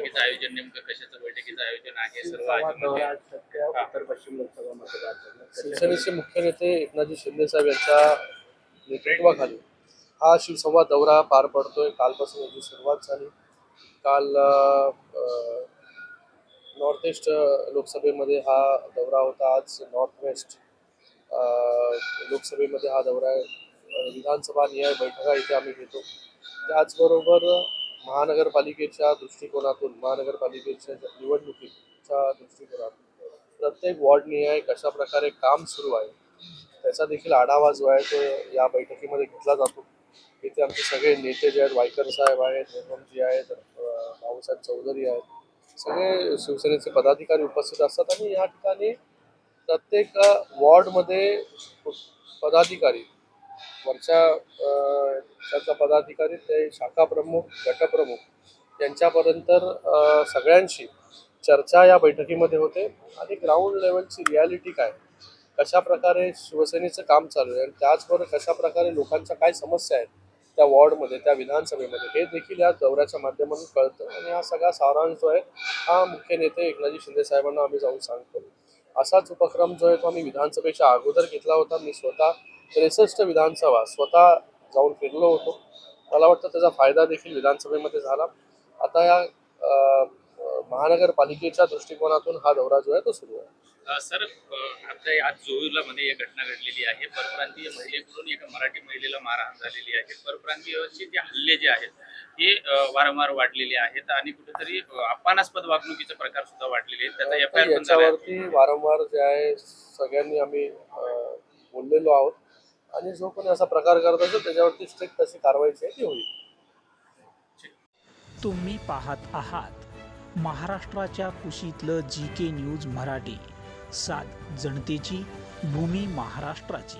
बैठकीचं आयोजन नेमकं कशाचं बैठकीचं आयोजन आहे? सर्व म्हणजे उत्तर पश्चिम लोकसभा मतदारसंघात. शिवसेनेचे मुख्य नेते एकनाथजी शिंदे साहेब यांच्या नेतृत्वाखाली हा शिवसंवाद दौरा पार पडतोय. कालपासून याची सुरुवात झाली. काल नॉर्थ ईस्ट लोकसभेमध्ये हा दौरा होता. आज नॉर्थ वेस्ट लोकसभेमध्ये हा दौरा आहे. विधानसभा नियाय बैठका इथे आम्ही घेतो. त्याचबरोबर महानगरपालिकेच्या दृष्टिकोनातून महानगरपालिकेच्या निवडणुकीच्या दृष्टिकोनातून प्रत्येक वॉर्डनिहाय कशा प्रकारे काम सुरू आहे. त्याचा देखील आढावा जो आहे तो या बैठकीमध्ये घेतला जातो. इथे आमचे सगळे नेते जे आहेत वायकर साहेब आहेत निर्ममजी आहेत अं, भाऊसाहेब चौधरी आहेत सगळे शिवसेनेचे पदाधिकारी उपस्थित असतात आणि या ठिकाणी प्रत्येक वॉर्डमध्ये पदाधिकारी वरच्या अं, पदाधिकारी ते शाखा प्रमुख गटप्रमुख यांच्यापर्यंत सगळ्यांशी चर्चा या बैठकीमध्ये होते. आणि ग्राउंड लेवलची रियालिटी काय? कशा प्रकारे शिवसेनेचं काम चालू आहे? आणि त्याचबरोबर कशा प्रकारे लोकांच्या काय समस्या आहेत त्या वॉर्डमध्ये त्या विधानसभेमध्ये? हे देखील या दौऱ्याच्या माध्यमातून कळतं. आणि हा सगळा सारांश जो आहे हा मुख्य नेते एकनाथजी शिंदे साहेबांना आम्ही जाऊन सांगतो. असाच उपक्रम जो आहे तो आम्ही विधानसभेच्या अगोदर घेतला होता. मी स्वतः त्रेसष्ट विधानसभा स्वतः जाऊन फिरलो होतो. मला वाटतं त्याचा फायदा देखील विधानसभेमध्ये झाला. आता या महानगरपालिकेच्या दृष्टिकोनातून हा दौरा जो आहे तो सुरू आहे. सर आता आज जोहिला मध्ये एक घटना घडलेली आहे. परप्रांतीय महिलेकडून एका मराठी महिलेला मारहाण झालेली आहे. परप्रांतीयचे जे हल्ले जे आहेत हे वारंवार वाढलेले आहेत आणि कुठेतरी अपमानास्पद वागणुकीचे प्रकार सुद्धा वाढलेले आहेत. त्याचा एफ आय आर वारंवार जे आहे सगळ्यांनी आम्ही बोललेलो आहोत. आणि जो कोणी असा प्रकार करत असेल त्याच्यावरती स्ट्रिक्ट अशी कारवाई आहे ती होईल. तुम्ही पाहत आहात महाराष्ट्राच्या कुशीतलं जी के न्यूज मराठी. सात जनतेची भूमी महाराष्ट्राची.